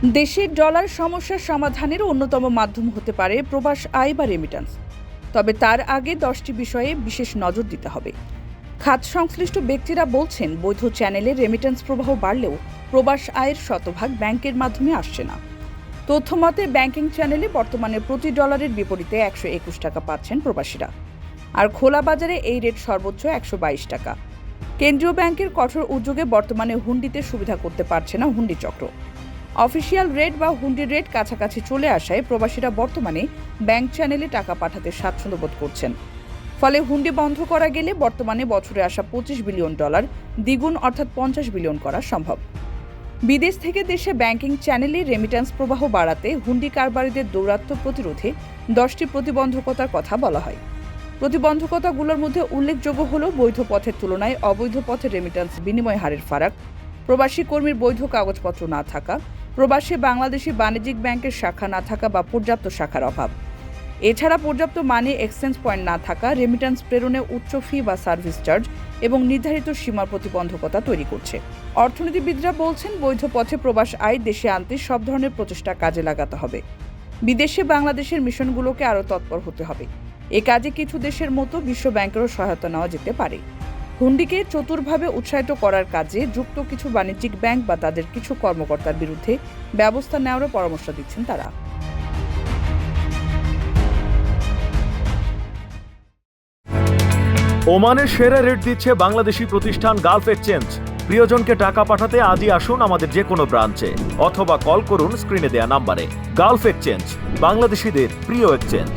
দেশের ডলার সমস্যার সমাধানের অন্যতম মাধ্যম হতে পারে প্রবাস আয় বা রেমিটান্স তবে তার আগে দশটি বিষয়ে বিশেষ নজর দিতে হবে। খাত সংশ্লিষ্ট ব্যক্তিরা বলছেন, বৈধ চ্যানেলে রেমিটেন্স প্রবাহ বাড়লেও প্রবাস আয়ের শতভাগ ব্যাংকের মাধ্যমে আসছে না। তথ্যমতে ব্যাংকিং চ্যানেলে বর্তমানে প্রতি ডলারের বিপরীতে একশো একুশ টাকা পাচ্ছেন প্রবাসীরা। আর খোলা বাজারে এই রেট সর্বোচ্চ একশো বাইশ টাকা। কেন্দ্রীয় ব্যাংকের কঠোর উদ্যোগে বর্তমানে হুন্ডিতে সুবিধা করতে পারছে না হুন্ডি চক্র অফিসিয়াল রেট বা হুন্ডি রেট কাছাকাছি চলে আসায় প্রবাসীরা বর্তমানে ব্যাংক চ্যানেলে টাকা পাঠাতে স্বাচ্ছন্দ্য বোধ করছেন। ফলে হুন্ডি বন্ধ করা গেলে বর্তমানে বছরে আসা পঁচিশ বিলিয়ন ডলার দ্বিগুণ অর্থাৎ পঞ্চাশ বিলিয়ন করা সম্ভব। বিদেশ থেকে দেশে ব্যাংকিং চ্যানেলে রেমিট্যান্স প্রবাহ বাড়াতে হুন্ডি কারবারিদের দৌরাত্ম্য প্রতিরোধে দশটি প্রতিবন্ধকতার কথা বলা হয়। প্রতিবন্ধকতাগুলোর মধ্যে উল্লেখযোগ্য হল বৈধ পথের তুলনায় অবৈধ পথে রেমিট্যান্স বিনিময় হারের ফারাক প্রবাসী কর্মীর বৈধ কাগজপত্র না থাকা, প্রবাসী বাংলাদেশি বাণিজ্যিক ব্যাংকের শাখা না থাকা বা পর্যাপ্ত শাখার অভাব। এছাড়া পর্যাপ্ত মানি এক্সচেঞ্জ পয়েন্ট না থাকা রেমিট্যান্স প্রেরণে উচ্চ ফি বা সার্ভিস চার্জ এবং নির্ধারিত সীমার প্রতিবন্ধকতা তৈরি করছে। অর্থনীতিবিদরা বলছেন, বৈধ পথে প্রবাস আয় দেশে আনতে সব ধরনের প্রচেষ্টা কাজে লাগাতে হবে। বিদেশে বাংলাদেশের মিশনগুলোকে আরও তৎপর হতে হবে। এ কাজে কিছু দেশের মতো বিশ্ব ব্যাংকেরও সহায়তা নেওয়া যেতে পারে। হুন্ডিকে চতুরভাবে উৎসাহিত করার কাজে যুক্ত কিছু বাণিজ্যিক ব্যাংক বা তাদের কিছু কর্মকর্তার বিরুদ্ধে ব্যবস্থা নেওয়ারও পরামর্শ দিচ্ছেন তারা। ওমানের সেরা রেট দিচ্ছে বাংলাদেশি প্রতিষ্ঠান গালফ এক্সচেঞ্জ। প্রিয়জনকে টাকা পাঠাতে আজই আসুন আমাদের যে কোনো ব্রাঞ্চে, অথবা কল করুন স্ক্রিনে দেয়া নাম্বারে। গালফ এক্সচেঞ্জ, বাংলাদেশিদের প্রিয় এক্সচেঞ্জ।